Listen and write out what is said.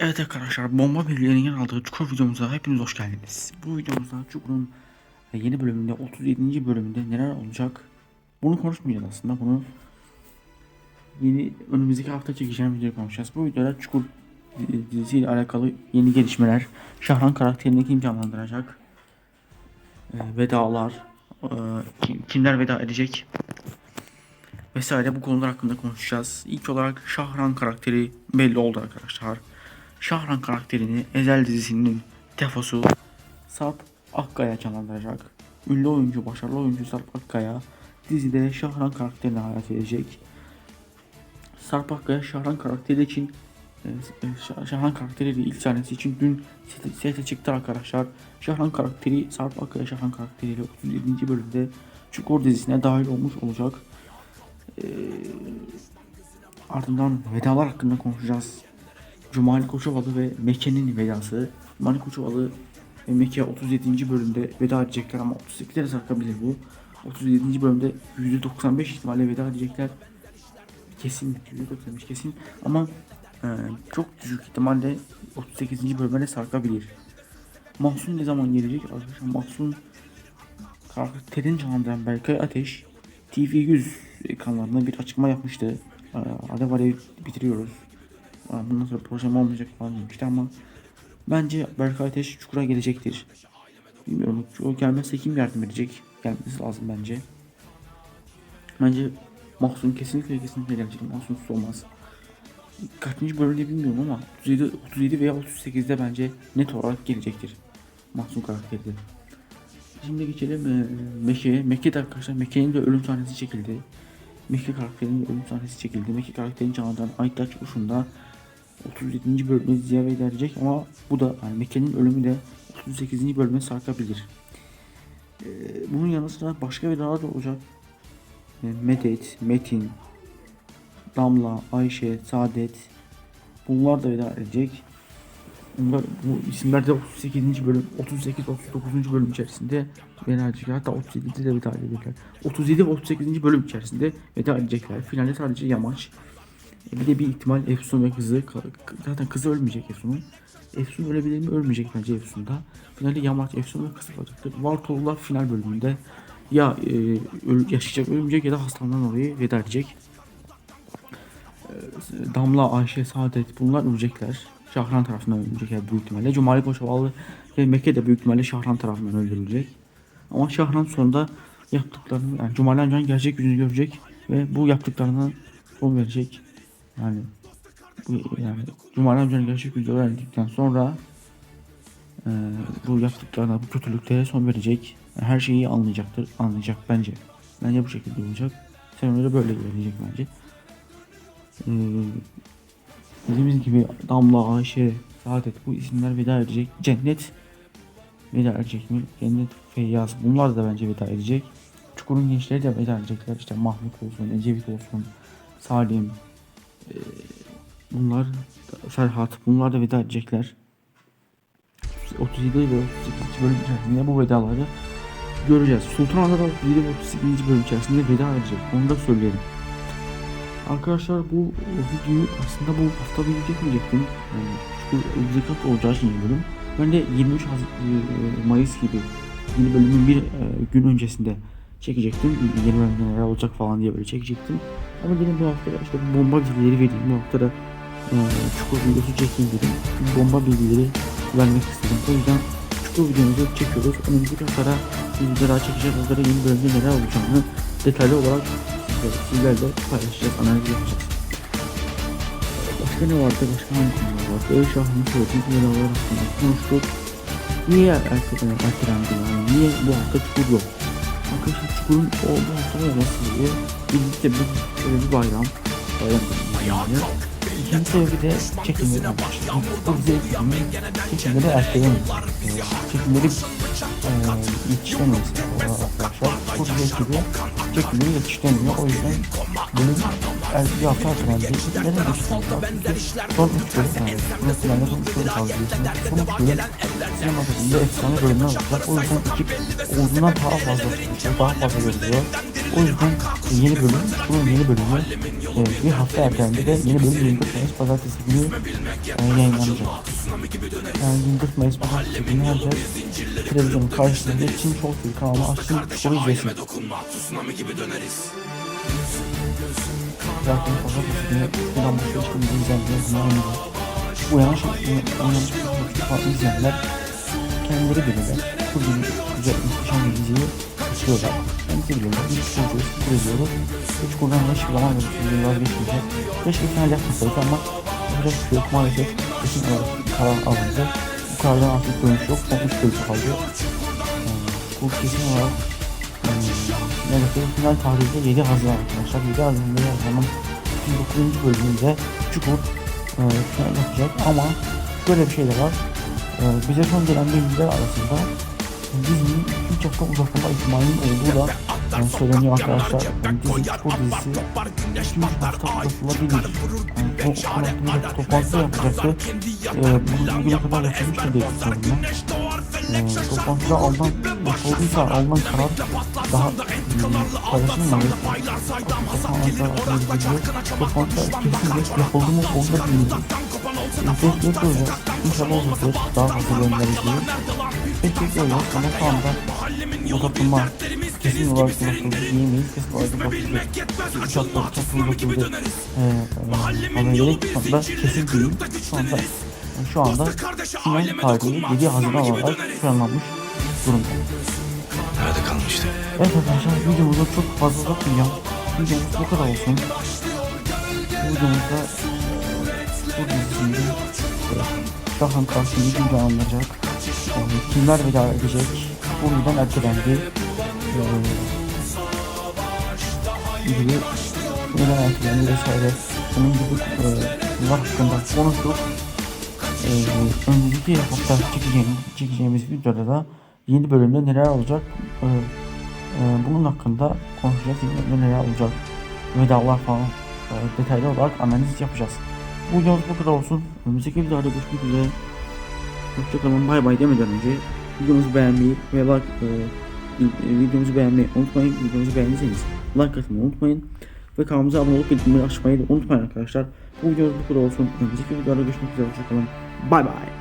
Evet arkadaşlar bomba bilgilerinin aldığı Çukur videomuza hepiniz hoş geldiniz. Bu videomuzda Çukur'un yeni bölümünde 37. bölümünde neler olacak bunu konuşmayacağız aslında bunu yeni önümüzdeki hafta çekeceğim videoyu konuşacağız. Bu videoda Çukur dizisiyle alakalı yeni gelişmeler, Şahran karakterini canlandıracak, e, vedalar, e, kim- kimler veda edecek vesaire bu konular hakkında konuşacağız. İlk olarak Şahran karakteri belli oldu arkadaşlar. Şahran karakterini Ezel dizisinin defosu Sarp Akkaya canlandıracak. Ünlü oyuncu, başarılı oyuncu Sarp Akkaya dizide Şahran karakterini hayat verecek. Sarp Akkaya Şahran karakteri için e, e, Şah- Şahran karakteriyle ilk sahnesi için dün sete, sete çıktı arkadaşlar. Şahran karakteri Sarp Akkaya Şahran karakteriyle 37. bölümde Çukur dizisine dahil olmuş olacak. Ee, ardından vedalar hakkında konuşacağız. Cumali Koçovalı ve Mekke'nin vedası. Cumali Koçovalı ve Mekke 37. bölümde veda edecekler ama 38'lere sarkabilir bu. 37. bölümde %95 ihtimalle veda edecekler. Kesin, %95 kesin ama e, çok düşük ihtimalle 38. bölüme de sarkabilir. Mahsun ne zaman gelecek? Arkadaşlar Mahsun karakterini canlandıran Berkay Ateş TV100 kanalında bir açıklama yapmıştı. Ee, Alev bitiriyoruz. Bundan sonra projem olmayacak falan demişti ama bence Berkay Ateş Çukur'a gelecektir. Bilmiyorum. O gelmezse kim yardım edecek? Gelmesi lazım bence. Bence Mahsun kesinlikle kesinlikle gelecek. Mahsunsuz olmaz. Kaçıncı bölümde bilmiyorum ama 37, 37 veya 38'de bence net olarak gelecektir. Mahsun karakteri. Şimdi geçelim e, Mekke'ye. Mekke'de arkadaşlar Mekke'nin de ölüm sahnesi çekildi. Mekke karakterinin ölüm sahnesi çekildi. Mekke karakterini canlandıran Aytaç Uşun'da 37. bölüme diziye veda edecek ama bu da yani Mekke'nin ölümü de 38. bölüme sarkabilir. E, bunun yanı sıra başka vedalar da olacak. E, Medet, Metin, Damla, Ayşe, Saadet bunlar da veda edecek. Bunlar, bu isimler de 38. bölüm, 38 39. bölüm içerisinde veda edecekler. Hatta 37'de de veda edecekler. 37 ve 38. bölüm içerisinde veda edecekler. Finalde sadece Yamaç. E, Bir de bir ihtimal Efsun ve kızı. Zaten kızı ölmeyecek Efsun'un. Efsun ölebilir mi? Ölmeyecek bence Efsun'da. Finalde Yamaç, Efsun ve kızı kalacaktır. Vartolular final bölümünde ya e, öl- yaşayacak, ölmeyecek ya da hastalıktan dolayı veda edecek. E, Damla, Ayşe, Saadet bunlar ölecekler. Şahran tarafından öldürülecekler büyük ihtimalle. Cumali Koçovalı ve Mekke de büyük ihtimalle Şahran tarafından öldürülecek. Ama Şahran sonunda yaptıklarını, yani Cumali Amcan gerçek yüzünü görecek ve bu yaptıklarına son verecek. Yani bu yani Cumali Amcan'ın gerçek yüzünü öğrendikten sonra e, bu yaptıklarına, bu kötülüklere son verecek. Her şeyi anlayacaktır, anlayacak bence. Bence bu şekilde olacak. Senaryo böyle gelecek bence. Ee, dediğimiz gibi Damla, Ayşe, Saadet bu isimler veda edecek. Cennet veda edecek mi? Cennet, Feyyaz bunlar da bence veda edecek. Çukur'un gençleri de veda edecekler. İşte Mahmut olsun, Ecevit olsun, Salim, bunlar Ferhat bunlar da veda edecekler. 37 ve 38. bölüm içerisinde bu vedaları göreceğiz. Sultan Adada 37 ve 38. bölüm içerisinde veda edecek. Onu da söyleyelim. Arkadaşlar bu videoyu aslında bu hafta video çekmeyecektim. Yani çünkü hafta olacağı için bölüm. Ben de 23 Haz- e, Mayıs gibi yeni bölümün bir e, gün öncesinde çekecektim. Yeni bölümde neler olacak falan diye böyle çekecektim. Ama dedim bu hafta işte bomba bilgileri vereyim. Bu hafta da e, çukur videosu çekeyim dedim. Bomba bilgileri vermek istedim. O yüzden çukur videomuzu çekiyoruz. Önümüzdeki haftada daha çekeceğiz. Orada yeni bölümde neler olacağını detaylı olarak sizlerle, paylaşacağız, analiz yapacağız. Başka ne vardı? Başka hangi konular vardı? Şahını söyledim. Yaralar hakkında konuştuk. Niye erkekten ertelendi yani? Niye bu hafta çukur yok? Arkadaşlar çukurun o bu hafta olması sebebi birlikte bir, şöyle bir bayram. Bayram yani. İkinci sebebi de çekimleri başladı. Bu bize çekimleri ertelemiyor. Çekimleri e, yetiştiremiyoruz arkadaşlar. Bu bize ekibi çekimleri yetiştiremiyor. O yüzden benim er, bir hafta ertelendi. Neden geçti? Son üç bölüm yani. Mesela ne son üç bölüm kaldı diyorsunuz. Son üç bölüm sinema tadında efsane bölümler olacak. O yüzden ekip olduğundan daha fazla daha fazla görülüyor. O yüzden yeni bölüm, bunun yeni bölümü e, bir hafta ertelendi ve yeni bölüm 24 Mayıs Pazartesi günü e, yayınlanacak. Yani 24 Mayıs Pazartesi günü herkes televizyonun karşısında Çin Çok Türk kanalı açsın skoru izlesin. Zaten Pazartesi günü buradan başka hiçbir dizi izleyenler bunlar olmuyor. Uyanış, uyanış, uyanış izleyenler kendileri bilirler. Bu gibi güzel muhteşem bir diziyi istiyorlar. Ben de biliyorum. Bir çocuğu sıfır ediyoruz. Hiç buradan hiçbir zaman böyle vazgeçmeyecek. Keşke final yapmasaydı ama yapacak bir şey yok. Maalesef bir karar alındı. Bu karardan artık dönüş yok. Son üç bölüm kaldı. Ee, Bu kesin olarak hmm, ne desek final tarihi de 7 Haziran arkadaşlar. 7 Haziran'da yazanın 9. bölümünde Çukur e, final yapacak ama şöyle bir şey de var. Ee, bize son gelen bilgiler arasında dizinin 3 hafta uzatılma ihtimalinin olduğu da yani söyleniyor arkadaşlar. Yani dizi, spor dizisi 3 hafta uzatılabilir. Yani o hakkında toplantı yapacaktı. Ee, bunu kadar yapılmıştı diye düşünüyorum ben. Ee, toplantıda alınan, yapıldıysa alınan karar daha paylaşılmadı. Toplantıda Toplantıda kesinlikle yapıldı mı onu da bilmiyorum. İnşallah olacak. Daha fazla izleyelim. Peki bekliyoruz ama şu anda uzatılma kesin olarak uzatıldı diyemeyiz. Kesin olarak uzatıldı. Üç hafta üç hafta uzatıldı. Ee, e, ama yeni şu anda kesin değil. Şu anda şu anda final tarihi 7 Haziran olarak planlanmış durumda. Nerede kalmıştık? Evet arkadaşlar videomuzu çok fazla uzatmayacağım. Videomuz bu kadar olsun. Bu videomuzda bu dizisinde Şahın karşısında güncel Yani kimler veda edecek? Bu yüzden ertelendi. Ee, gibi neden ertelendi vesaire. Bunun gibi e, hakkında konuştuk. Ee, önümüzdeki hafta çekeceğimiz, çekeceğimiz videoda da yeni bölümde neler olacak? Ee, e, bunun hakkında konuşacağız. Yeni neler olacak? Vedalar falan e, detaylı olarak analiz yapacağız. Bu videomuz bu kadar olsun. Önümüzdeki videoda görüşmek üzere. Hoşçakalın bay bay demeden önce videomuzu beğenmeyi ve like e, videomuzu beğenmeyi unutmayın. Videomuzu beğendiyseniz like atmayı unutmayın. Ve kanalımıza abone olup bildirimleri açmayı da unutmayın arkadaşlar. Bu videomuz bu kadar olsun. Önümüzdeki videoda görüşmek üzere. Hoşçakalın. Bay bay.